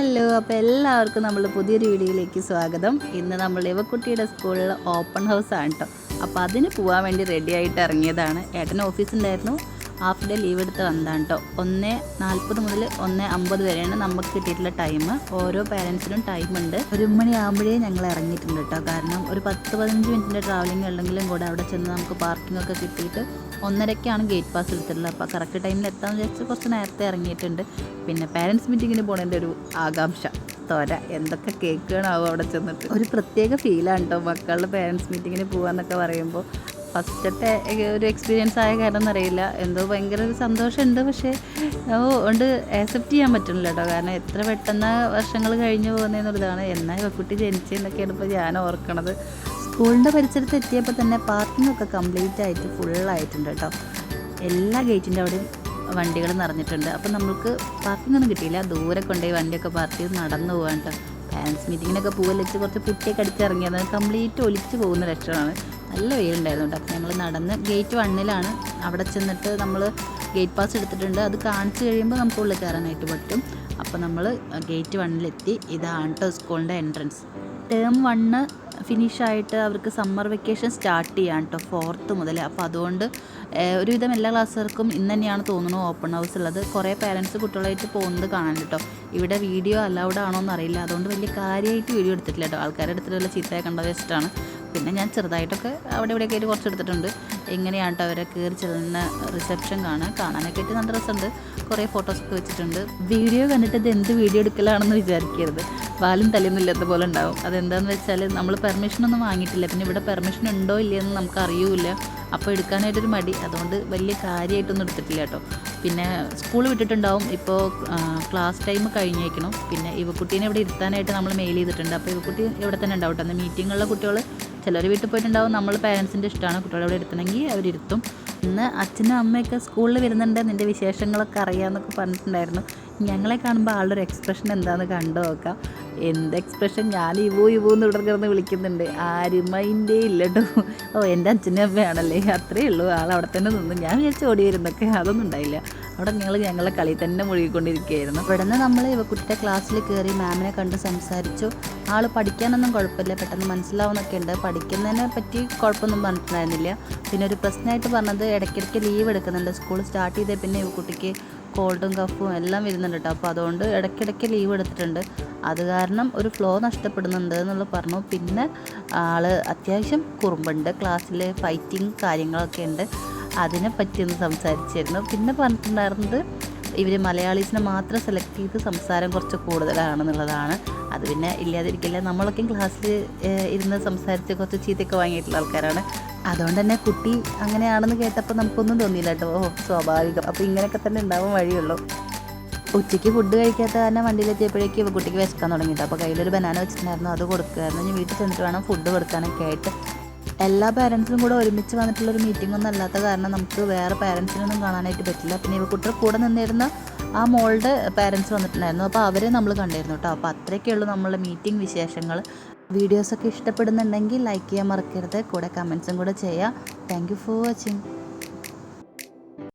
Hello അപ്പോൾ എല്ലാവർക്കും നമ്മൾ പുതിയൊരു വീഡിയോയിലേക്ക് സ്വാഗതം. ഇന്ന് നമ്മൾ ഇവക്കുട്ടിയുടെ സ്കൂളിൽ ഓപ്പൺ ഹൗസ് ആണ് കേട്ടോ അപ്പോൾ അതിന് പോകാൻ വേണ്ടി റെഡി ആയിട്ട് ഇറങ്ങിയതാണ്. ഏട്ടൻ ഓഫീസുണ്ടായിരുന്നു ഹാഫ് ഡേ ലീവ് എടുത്ത് വന്നതാണ് കേട്ടോ ഒന്ന് നാൽപ്പത് മുതൽ ഒന്ന് അമ്പത് വരെയാണ് നമുക്ക് കിട്ടിയിട്ടുള്ള ടൈം. ഓരോ പാരൻസിനും ഉണ്ട്. ഒരു മണി ആകുമ്പോഴേ ഞങ്ങൾ ഇറങ്ങിയിട്ടുണ്ട് കേട്ടോ കാരണം ഒരു പത്ത് പതിനഞ്ച് മിനിറ്റിന്റെ ട്രാവലിംഗ് ഉള്ളെങ്കിലും കൂടെ അവിടെ ചെന്ന് നമുക്ക് പാർക്കിംഗ് ഒക്കെ കിട്ടിയിട്ട് ഒന്നരക്കാണ് ഗേറ്റ് പാസ് എടുത്തിട്ടുള്ളത്. അപ്പോൾ കറക്റ്റ് ടൈമിൽ എത്താമെന്ന് വിചാരിച്ച് കുറച്ച് നേരത്തെ ഇറങ്ങിയിട്ടുണ്ട്. പിന്നെ പാരൻസ് മീറ്റിങ്ങിന് പോണതിന്റെ ഒരു ആകാംക്ഷ. തോര എന്തൊക്കെ കേൾക്കണാവും അവിടെ ചെന്നിട്ട്? ഒരു പ്രത്യേക ഫീലാണ് കേട്ടോ മക്കളുടെ പാരൻസ് മീറ്റിങ്ങിന് പോകാന്നൊക്കെ പറയുമ്പോൾ. ഫസ്റ്റത്തെ ഒരു എക്സ്പീരിയൻസ് ആയ കാരണം എന്നറിയില്ല. എന്തോ ഭയങ്കര ഒരു സന്തോഷമുണ്ട്. പക്ഷേ ഉണ്ട് ആക്സെപ്റ്റ് ചെയ്യാൻ പറ്റുന്നില്ല കേട്ടോ. കാരണം എത്ര പെട്ടെന്ന് വർഷങ്ങൾ കഴിഞ്ഞു പോകുന്നതെന്നുള്ളതാണ് എന്നാൽ കുട്ടി ജനിച്ചതെന്നൊക്കെയാണ് ഇപ്പോൾ ഞാൻ ഓർക്കണത്. സ്കൂളിന്റെ പരിസരത്ത് എത്തിയപ്പോൾ തന്നെ പാർക്കിങ്ങൊക്കെ കംപ്ലീറ്റ് ആയിട്ട് ഫുള്ളായിട്ടുണ്ട് കേട്ടോ. എല്ലാ ഗേറ്റിന്റെ അവിടെയും വണ്ടികൾ നിറഞ്ഞിട്ടുണ്ട്. അപ്പോൾ നമുക്ക് പാർക്കിംഗ് ഒന്നും കിട്ടിയില്ല. ദൂരെ കൊണ്ടുപോയി വണ്ടിയൊക്കെ പാർക്ക് ചെയ്ത് നടന്നു പോകാൻ കേട്ടോ. പാരൻസ് മീറ്റിങ്ങിനൊക്കെ പോകലിച്ച് കുറച്ച് പുട്ടിയൊക്കെ അടിച്ചിറങ്ങിയത് കംപ്ലീറ്റ് ഒലിച്ച് പോകുന്ന ലക്ഷണമാണ്. നല്ല വെയിലുണ്ടായിരുന്നു അപ്പോൾ ഞങ്ങൾ നടന്ന് ഗേറ്റ് വണ്ണിലാണ് അവിടെ ചെന്നിട്ട് നമ്മൾ ഗേറ്റ് പാസ് എടുത്തിട്ടുണ്ട്. അത് കാണിച്ചു കഴിയുമ്പോൾ നമുക്ക് ഉള്ളിൽ കയറാനായിട്ട് പറ്റും. അപ്പോൾ നമ്മൾ ഗേറ്റ് വണ്ണിലെത്തി ഇതാണ് കേട്ടോ സ്കൂളിന്റെ എൻട്രൻസ് ടേം വണ്ണ് ഫിനിഷായിട്ട് അവർക്ക് സമ്മർ വെക്കേഷൻ സ്റ്റാർട്ട് ചെയ്യാൻ കേട്ടോ ഫോർത്ത് മുതൽ. അപ്പോൾ അതുകൊണ്ട് ഒരുവിധം എല്ലാ ക്ലാസ്സുകാർക്കും ഇന്ന് തന്നെയാണ് തോന്നുന്നു ഓപ്പൺ ഹൗസ് ഉള്ളത്. കുറേ പേരൻസ് കുട്ടികളായിട്ട് പോകുന്നത് കാണാൻ കേട്ടോ ഇവിടെ വീഡിയോ അലൗഡ് ആണോ എന്നറിയില്ല അതുകൊണ്ട് വലിയ കാര്യമായിട്ട് വീഡിയോ എടുത്തിട്ടില്ല കേട്ടോ ആൾക്കാരുടെ അടുത്തിട്ടുള്ള ചീത്തയെ കണ്ടത് വെച്ചിട്ടാണ് പിന്നെ ഞാൻ ചെറുതായിട്ടൊക്കെ അവിടെ ഇവിടെയൊക്കെ ആയിട്ട് കുറച്ച് എടുത്തിട്ടുണ്ട്. എങ്ങനെയാണ് അവരെ കയറി ചെല്ലുന്ന റിസപ്ഷൻ കാണാൻ കാണാനൊക്കെ ആയിട്ട് നല്ല രസമുണ്ട്. കുറേ ഫോട്ടോസൊക്കെ വെച്ചിട്ടുണ്ട്. വീഡിയോ കണ്ടിട്ട് ഇത് എന്ത് വീഡിയോ എടുക്കലാണെന്ന് വിചാരിക്കരുത്. വാലും തലയൊന്നുമില്ലാത്ത പോലെ ഉണ്ടാവും. അതെന്താണെന്ന് വെച്ചാൽ നമ്മൾ പെർമിഷനൊന്നും വാങ്ങിയിട്ടില്ല. പിന്നെ ഇവിടെ പെർമിഷൻ ഉണ്ടോ ഇല്ലയെന്ന് നമുക്ക് അറിയൂല അപ്പോൾ എടുക്കാനായിട്ടൊരു മടി. അതുകൊണ്ട് വലിയ കാര്യമായിട്ടൊന്നും എടുത്തിട്ടില്ല കേട്ടോ. പിന്നെ സ്കൂൾ വിട്ടിട്ടുണ്ടാവും. ഇപ്പോൾ ക്ലാസ് ടൈം കഴിഞ്ഞേക്കണം. പിന്നെ ഇവക്കുട്ടീനെ ഇവിടെ ഇരുത്താനായിട്ട് നമ്മൾ മെയിൽ ചെയ്തിട്ടുണ്ട്. അപ്പോൾ ഇവക്കുട്ടി ഇവിടെ തന്നെ ഉണ്ടാവും കേട്ടോ അന്ന് മീറ്റിങ്ങുള്ള കുട്ടികൾ ചിലർ വീട്ടിൽ പോയിട്ടുണ്ടാവും. നമ്മൾ പാരൻസിന്റെ ഇഷ്ടമാണ്. കുട്ടികളെ ഇവിടെ ഇരുത്തണമെങ്കിൽ അവരിരുത്തും. ഇന്ന് അച്ഛനും അമ്മയൊക്കെ സ്കൂളിൽ വരുന്നുണ്ട്. നിന്റെ വിശേഷങ്ങളൊക്കെ അറിയാമെന്നൊക്കെ പറഞ്ഞിട്ടുണ്ടായിരുന്നു. ഞങ്ങളെ കാണുമ്പോൾ ആളുടെ ഒരു എക്സ്പ്രഷൻ എന്താണെന്ന് കണ്ടു നോക്കാം. എന്ത് എക്സ്പ്രഷൻ ഞാൻ ഇവോ ഇവോ എന്ന് ഇവിടെ കിടന്ന് വിളിക്കുന്നുണ്ട്. ആരുമൈന്റെ ഇല്ലട്ടോ. ഓ എന്റെ അച്ഛനും അമ്മയാണല്ലേ? അത്രയേ ഉള്ളൂ. ആൾ അവിടെ തന്നെ നിന്നു ഞാൻ വിചാരിച്ച് ഓടി വരുന്നൊക്കെ. അതൊന്നും ഉണ്ടായില്ല. അവിടെ നിങ്ങൾ ഞങ്ങളെ കളി തന്നെ മുഴുകിക്കൊണ്ടിരിക്കുകയായിരുന്നു. ഇവിടുന്ന് നമ്മൾ നമ്മൾ ഇവക്കുട്ടിയുടെ ക്ലാസ്സിൽ കയറി മാമിനെ കണ്ട് സംസാരിച്ചു. ആൾ പഠിക്കാനൊന്നും കുഴപ്പമില്ല പെട്ടെന്ന് മനസ്സിലാവുന്നൊക്കെ ഉണ്ട്. പഠിക്കുന്നതിനെ പറ്റി കുഴപ്പമൊന്നും പറഞ്ഞിട്ടുണ്ടായിരുന്നില്ല. പിന്നെ ഒരു പ്രശ്നമായിട്ട് പറഞ്ഞത് ഇടയ്ക്കിടയ്ക്ക് ലീവ് എടുക്കുന്നുണ്ട്. സ്കൂൾ സ്റ്റാർട്ട് ചെയ്തേ പിന്നെ ഇവക്കുട്ടിക്ക് കോൾഡും കഫും എല്ലാം വരുന്നുണ്ട് കേട്ടോ. അപ്പോൾ അതുകൊണ്ട് ഇടയ്ക്കിടയ്ക്ക് ലീവ് എടുത്തിട്ടുണ്ട്. അത് കാരണം ഒരു ഫ്ലോ നഷ്ടപ്പെടുന്നുണ്ട് എന്നുള്ള പറഞ്ഞു. പിന്നെ ആൾ അത്യാവശ്യം കുറുമ്പുണ്ട്. ക്ലാസ്സിൽ ഫൈറ്റിങ് കാര്യങ്ങളൊക്കെ ഉണ്ട്. അതിനെ പറ്റി ഒന്ന് സംസാരിച്ചിരുന്നു. പിന്നെ പറഞ്ഞിട്ടുണ്ടായിരുന്നത് ഇവർ മലയാളീസിനെ മാത്രം സെലക്ട് ചെയ്ത് സംസാരം കുറച്ച് കൂടുതലാണെന്നുള്ളതാണ്. അത് പിന്നെ ഇല്ലാതിരിക്കില്ല. നമ്മളൊക്കെ ക്ലാസ്സിൽ ഇരുന്ന് സംസാരിച്ച് കുറച്ച് ചീത്തയൊക്കെ വാങ്ങിയിട്ടുള്ള ആൾക്കാരാണ്. അതുകൊണ്ട് തന്നെ കുട്ടി അങ്ങനെയാണെന്ന് കേട്ടപ്പോൾ നമുക്കൊന്നും തോന്നിയില്ല കേട്ടോ. ഓ സ്വാഭാവികം. അപ്പോൾ ഇങ്ങനെയൊക്കെ തന്നെ ഉണ്ടാവാൻ വഴിയുള്ളൂ. ഉച്ചയ്ക്ക് ഫുഡ് കഴിക്കാത്ത തന്നെ വണ്ടിയിലെത്തിയപ്പോഴേക്ക് കുട്ടിക്ക് വിശക്കാൻ തുടങ്ങിയിട്ട്. അപ്പോൾ കയ്യിലൊരു ബനാന വെച്ചിട്ടുണ്ടായിരുന്നു. അത് കൊടുക്കുമായിരുന്നു ഇനി വീട്ടിൽ ചെന്നിട്ട് വേണം ഫുഡ് കൊടുക്കാനൊക്കെ ആയിട്ട്. എല്ലാ പാരൻസിനും കൂടെ ഒരുമിച്ച് വന്നിട്ടുള്ള ഒരു മീറ്റിംഗ് ഒന്നും അല്ലാത്ത കാരണം നമുക്ക് വേറെ പാരൻസിനൊന്നും കാണാനായിട്ട് പറ്റില്ല. പിന്നെ ഇവ കുട്ടികൾ കൂടെ നിന്നിരുന്ന ആ മോളുടെ പാരൻസ് വന്നിട്ടുണ്ടായിരുന്നു. അപ്പോൾ അവരെ നമ്മൾ കണ്ടിരുന്നു കേട്ടോ. അപ്പോൾ അത്രയൊക്കെയുള്ളൂ നമ്മളുടെ മീറ്റിംഗ് വിശേഷങ്ങൾ. വീഡിയോസൊക്കെ ഇഷ്ടപ്പെടുന്നുണ്ടെങ്കിൽ ലൈക്ക് ചെയ്യാൻ മറക്കരുത്. കൂടെ കമൻസും കൂടെ ചെയ്യാം. Thank you for watching